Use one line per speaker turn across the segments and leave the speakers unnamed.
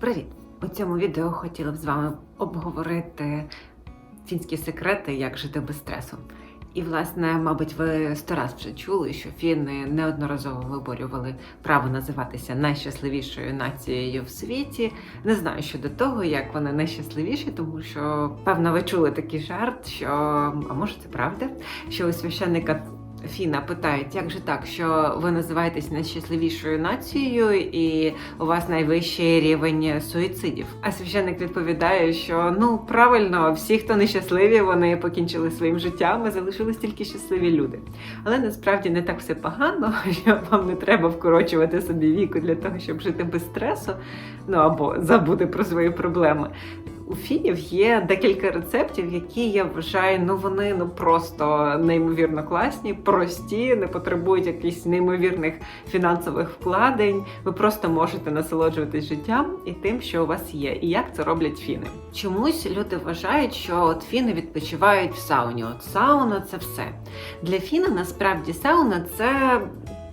Привіт! У цьому відео хотіла б з вами обговорити фінські секрети, як жити без стресу. І, власне, мабуть, ви сто раз вже чули, що фіни неодноразово виборювали право називатися найщасливішою нацією в світі. Не знаю щодо того, як вони найщасливіші, тому що певно ви чули такий жарт, що а може це правда, що у священника Фіна питають, як же так, що ви називаєтесь найщасливішою нацією і у вас найвищий рівень суїцидів. А священник відповідає, що ну правильно, всі, хто нещасливі, вони покінчили своїм життям, і залишились тільки щасливі люди. Але насправді не так все погано, що вам не треба вкорочувати собі віку для того, щоб жити без стресу, ну або забути про свої проблеми. У фінів є декілька рецептів, які я вважаю, ну вони ну просто неймовірно класні, прості, не потребують якихось неймовірних фінансових вкладень. Ви просто можете насолоджуватись життям і тим, що у вас є, і як це роблять фіни. Чомусь люди вважають, що от фіни відпочивають в сауні. От сауна це все. Для фіна насправді сауна це.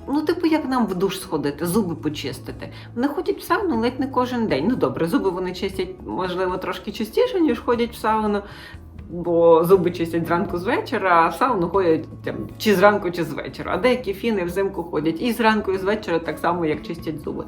Ну, типу, як нам в душ сходити, зуби почистити. Вони ходять в сауну ледь не кожен день. Ну добре, зуби вони чистять, можливо, трошки частіше, ніж ходять в сауну, бо зуби чистять зранку з вечора, а в сауну ходять там, чи зранку, чи з вечора. А деякі фіни взимку ходять і зранку, і з вечора, так само, як чистять зуби.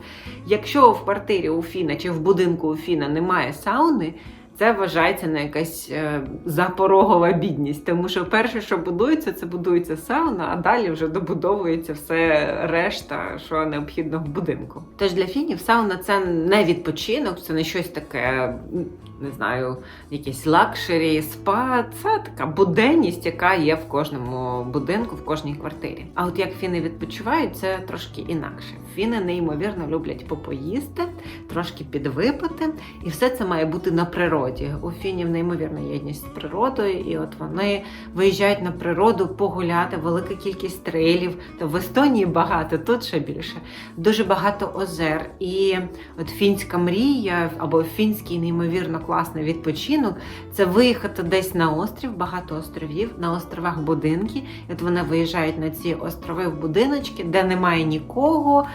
Якщо в квартирі у Фіна чи в будинку у Фіна немає сауни, це вважається на якась е, запорогова бідність, тому що перше, що будується, це будується сауна, а далі вже добудовується все решта, що необхідно в будинку. Тож для фінів сауна це не відпочинок, це не щось таке, не знаю, якесь лакшері, спа. Це така буденність, яка є в кожному будинку, в кожній квартирі. А от як фіни відпочивають, це трошки інакше. Фіни неймовірно люблять попоїсти, трошки підвипити, і все це має бути на природі. У фінів неймовірна єдність з природою, і от вони виїжджають на природу погуляти, велика кількість трейлів. То в Естонії багато, тут ще більше. Дуже багато озер. І от фінська мрія або фінський неймовірно класний відпочинок це виїхати десь на острів, багато островів, на островах будинки. От вони виїжджають на ці острови в будиночки, де немає нікого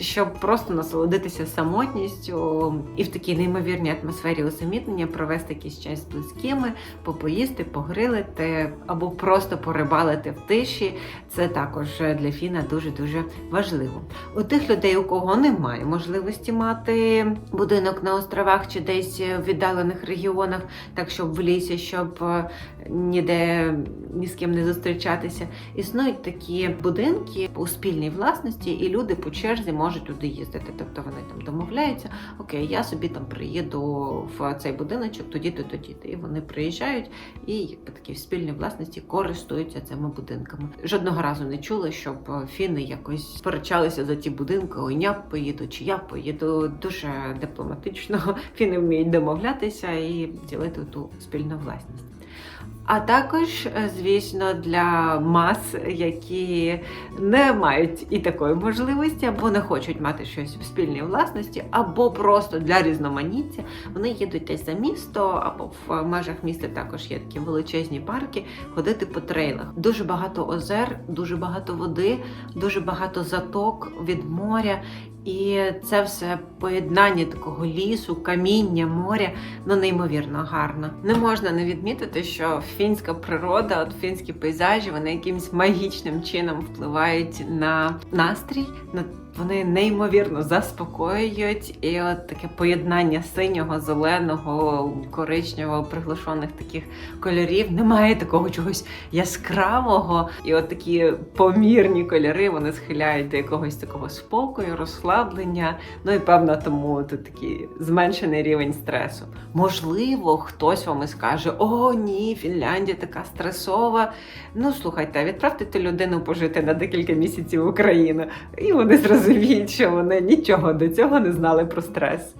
щоб просто насолодитися самотністю і в такій неймовірній атмосфері усамітнення провести якийсь час з близькими, попоїсти, погрилити або просто порибалити в тиші. Це також для Фіна дуже дуже важливо. У тих людей, у кого немає можливості мати будинок на островах чи десь в віддалених регіонах, так щоб в лісі, щоб е, ніде ні з ким не зустрічатися. Існують такі будинки у спільній власності, і люди по черзі можуть туди їздити. Тобто вони там домовляються, окей, я собі там приїду в цей будиночок, тоді-то, тоді-то. І вони приїжджають і якби такі в спільній власності користуються цими будинками. Жодного разу не чули, щоб фіни якось сперечалися за ті будинки. Ой, я поїду чи я поїду. Дуже дипломатично фіни вміють домовлятися і ділити ту спільну власність. А також, е, звісно, для мас, які не мають і такої можливості, або не хочуть мати щось в спільній власності, або просто для різноманіття, вони їдуть десь за місто, або в межах міста також є такі величезні парки, ходити по трейлах. Дуже багато озер, дуже багато води, дуже багато заток від моря. І це все поєднання такого лісу, каміння, моря, ну неймовірно гарно. Не можна не відмітити, що фінська природа, от фінські пейзажі, вони якимось магічним чином впливають на настрій. на вони неймовірно заспокоюють, і от таке поєднання синього, зеленого, коричневого, приглушених таких кольорів. Немає такого чогось яскравого. І от такі помірні кольори вони схиляють до якогось такого спокою, розслаблення. Ну і певно, тому тут такий зменшений рівень стресу. Можливо, хтось вам і скаже: О, ні, Фінляндія така стресова. Ну слухайте, відправте ту людину пожити на декілька місяців в Україну, і вони зрозуміють, що вони нічого до цього не знали про стрес.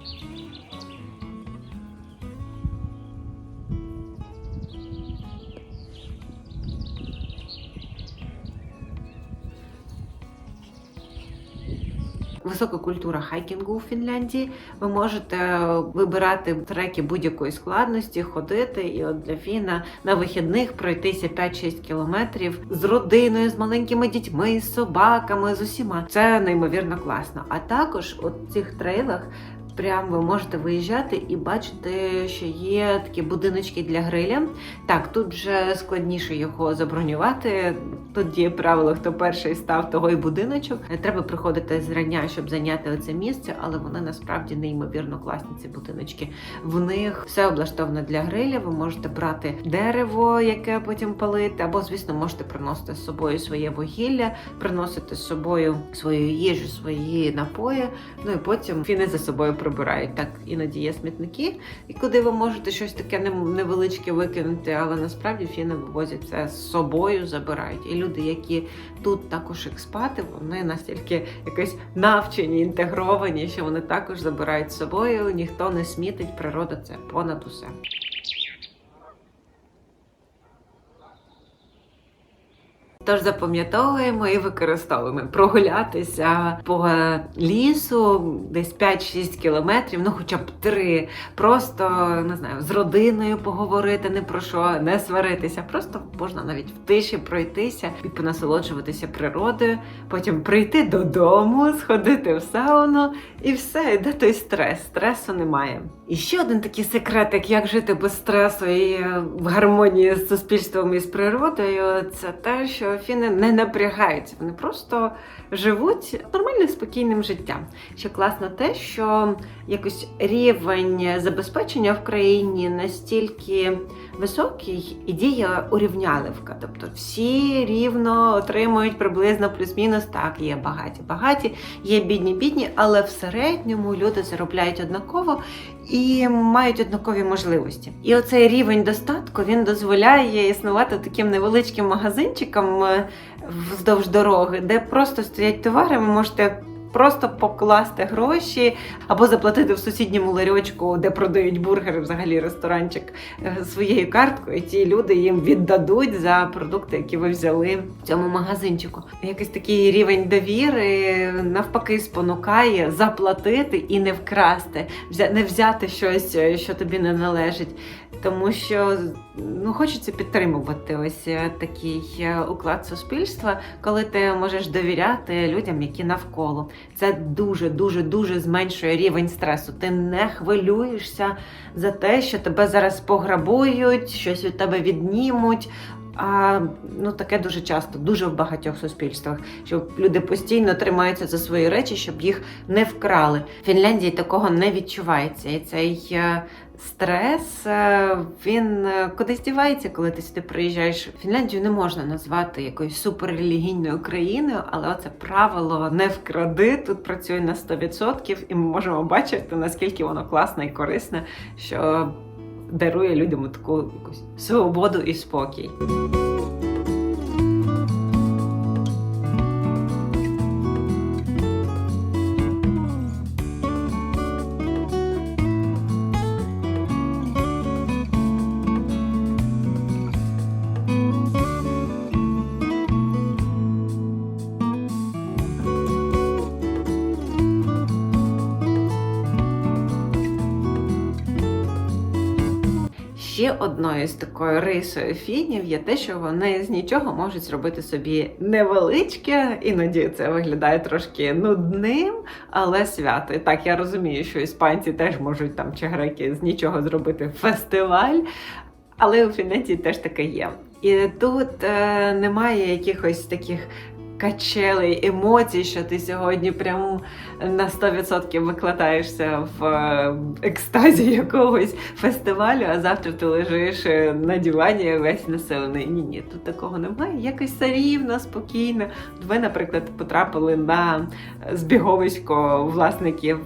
Висока культура хайкінгу у Фінляндії. Ви можете вибирати треки будь-якої складності, ходити. І от для Фіна на вихідних пройтися 5-6 кілометрів з родиною, з маленькими дітьми, з собаками, з усіма. Це неймовірно класно. А також от цих трейлах прям ви можете виїжджати і бачити, що є такі будиночки для гриля. Так, тут вже складніше його забронювати. Тут діє правило, хто перший став, того й будиночок. Треба приходити зрання, щоб зайняти оце місце, але вони насправді неймовірно класні. Ці будиночки. В них все облаштовано для гриля. Ви можете брати дерево, яке потім палити, або, звісно, можете приносити з собою своє вугілля, приносити з собою свою їжу, свої напої. Ну і потім фіни за собою прибирають. Так іноді є смітники, і куди ви можете щось таке невеличке викинути, але насправді фіни вивозять це з собою, забирають. І люди, які тут також експати, вони настільки якось навчені, інтегровані, що вони також забирають з собою. Ніхто не смітить, природа це понад усе. Тож запам'ятовуємо і використовуємо прогулятися по лісу десь 5-6 кілометрів, ну хоча б 3. Просто не знаю, з родиною поговорити не про що, не сваритися. Просто можна навіть в тиші пройтися і понасолоджуватися природою, потім прийти додому, сходити в сауну і все, і де той стрес. Стресу немає. І ще один такий секретик, як жити без стресу і в гармонії з суспільством і з природою, це те, що фіни не напрягаються. Вони просто живуть нормальним спокійним життям. Ще класно те, що якось рівень забезпечення в країні настільки високий і діє урівняливка. Тобто всі рівно отримують приблизно плюс-мінус. Так, є багаті, багаті, є бідні, бідні, але в середньому люди заробляють однаково і мають однакові можливості. І оцей рівень достатку він дозволяє існувати таким невеличким магазинчиком е, вздовж дороги, де просто стоять товари, ви можете. Просто покласти гроші або заплатити в сусідньому ларьочку, де продають бургери, взагалі ресторанчик е, своєю карткою. Ті люди їм віддадуть за продукти, які ви взяли в цьому магазинчику. Якийсь такий рівень довіри навпаки спонукає заплатити і не вкрасти, не взяти щось, е, що тобі не належить. Тому що ну хочеться підтримувати ось е, такий е, уклад суспільства, коли ти можеш довіряти людям, які навколо. Це дуже дуже дуже зменшує рівень стресу. Ти не хвилюєшся за те, що тебе зараз пограбують, щось від тебе віднімуть. А ну таке дуже часто, дуже в багатьох суспільствах, що люди постійно тримаються за свої речі, щоб їх не вкрали. В Фінляндії такого не відчувається, і цей е, стрес е, він е, кудись дівається, коли ти сюди приїжджаєш. Фінляндію не можна назвати якоюсь суперрелігійною країною, але оце правило не вкради тут працює на 100%, і ми можемо бачити наскільки воно класне і корисне, що дарує людям таку якусь свободу і спокій. Ще одною з такою рисою фінів є те, що вони з нічого можуть зробити собі невеличке, іноді це виглядає трошки нудним, але свято. І так я розумію, що іспанці теж можуть там чи греки з нічого зробити фестиваль. Але у Фінляндії теж таке є. І тут е, немає якихось таких качелей, емоцій, що ти сьогодні прямо на 100% викладаєшся в е, екстазі якогось фестивалю, а завтра ти лежиш е, на дивані весь населений. Ні, ні, тут такого немає. Якось все рівно, спокійно. Ви, наприклад, потрапили на збіговисько власників.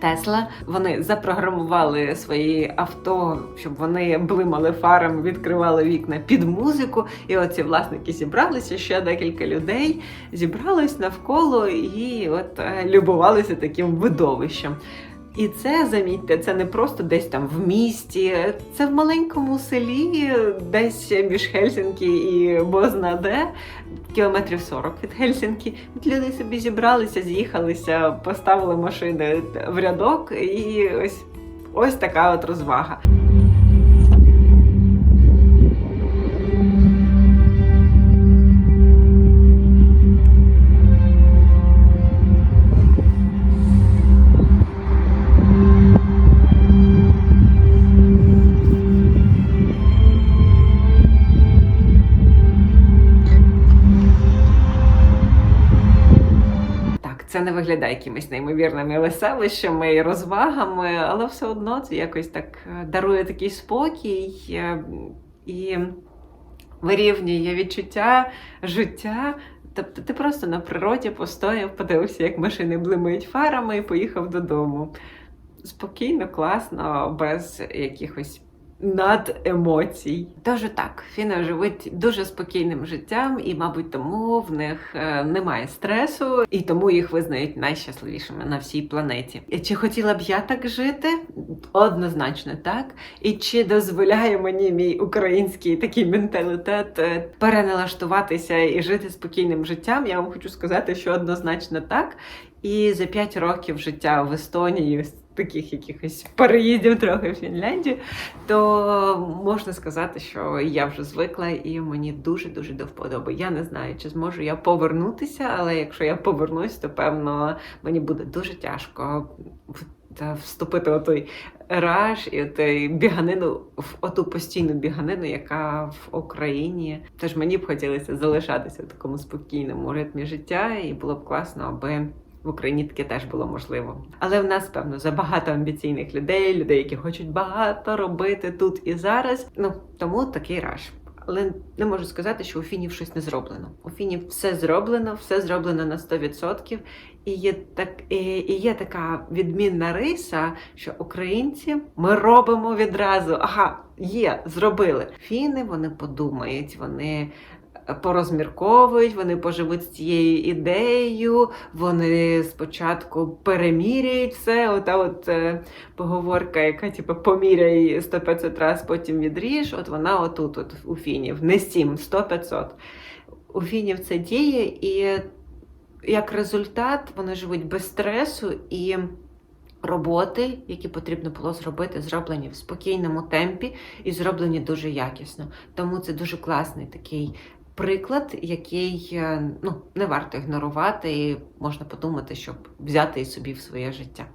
Тесла вони запрограмували свої авто, щоб вони блимали фарами, відкривали вікна під музику. І оці власники зібралися. Ще декілька людей зібрались навколо і от е, любувалися таким видовищем. І це, замітьте, це не просто десь там в місті, це в маленькому селі, десь між Хельсінкі і Бознаде, кілометрів 40 від Хельсінкі. Люди собі зібралися, з'їхалися, поставили машини в рядок, і ось, ось така от розвага. Виглядає якимись неймовірними веселищами і розвагами, але все одно це якось так е, дарує такий спокій е, і вирівнює відчуття життя. Тобто ти просто на природі постояв, подивився, як машини блимають фарами і поїхав додому. Спокійно, класно, без якихось надемоцій. Тож так, фіни живуть дуже спокійним життям, і, мабуть, тому в них е, немає стресу, і тому їх визнають найщасливішими на всій планеті. Чи хотіла б я так жити? Однозначно так. І чи дозволяє мені мій український такий менталітет е, переналаштуватися і жити спокійним життям? Я вам хочу сказати, що однозначно так. І за 5 років життя в Естонії, таких якихось переїздів трохи в Фінляндію, то можна сказати, що я вже звикла і мені дуже дуже до вподоби. Я не знаю, чи зможу я повернутися, але якщо я повернусь, то певно мені буде дуже тяжко вступити у той раж і той біганину в оту постійну біганину, яка в Україні. Тож мені б хотілося залишатися в такому спокійному ритмі життя, і було б класно, аби в Україні таке теж було можливо. Але в нас, певно, забагато амбіційних людей, людей, які хочуть багато робити тут і зараз. Ну тому такий раш. Але не можу сказати, що у Фінів щось не зроблено. У Фінів все зроблено, все зроблено на 100%. І є так і, і є така відмінна риса, що українці ми робимо відразу. Ага, є, зробили. Фіни вони подумають, вони порозмірковують, вони поживуть з цією ідеєю, вони спочатку переміряють все. Ота от е, поговорка, яка типу поміряй 100-500 раз, потім відріж. От вона отут, от у фінів, не 7, 100-500. У фінів це діє, і як результат вони живуть без стресу і. Роботи, які потрібно було зробити, зроблені в спокійному темпі і зроблені дуже якісно. Тому це дуже класний такий приклад, який е, ну, не варто ігнорувати, і можна подумати, щоб взяти і собі в своє життя.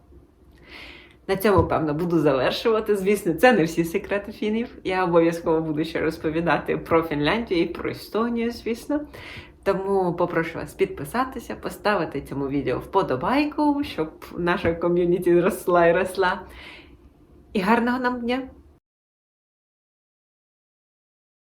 На цьому, певно, буду завершувати. Звісно, це не всі секрети фінів. Я обов'язково буду ще розповідати про Фінляндію і про Естонію, звісно. Тому попрошу вас підписатися, поставити цьому відео вподобайку, щоб наша ком'юніті росла і росла. І гарного нам дня!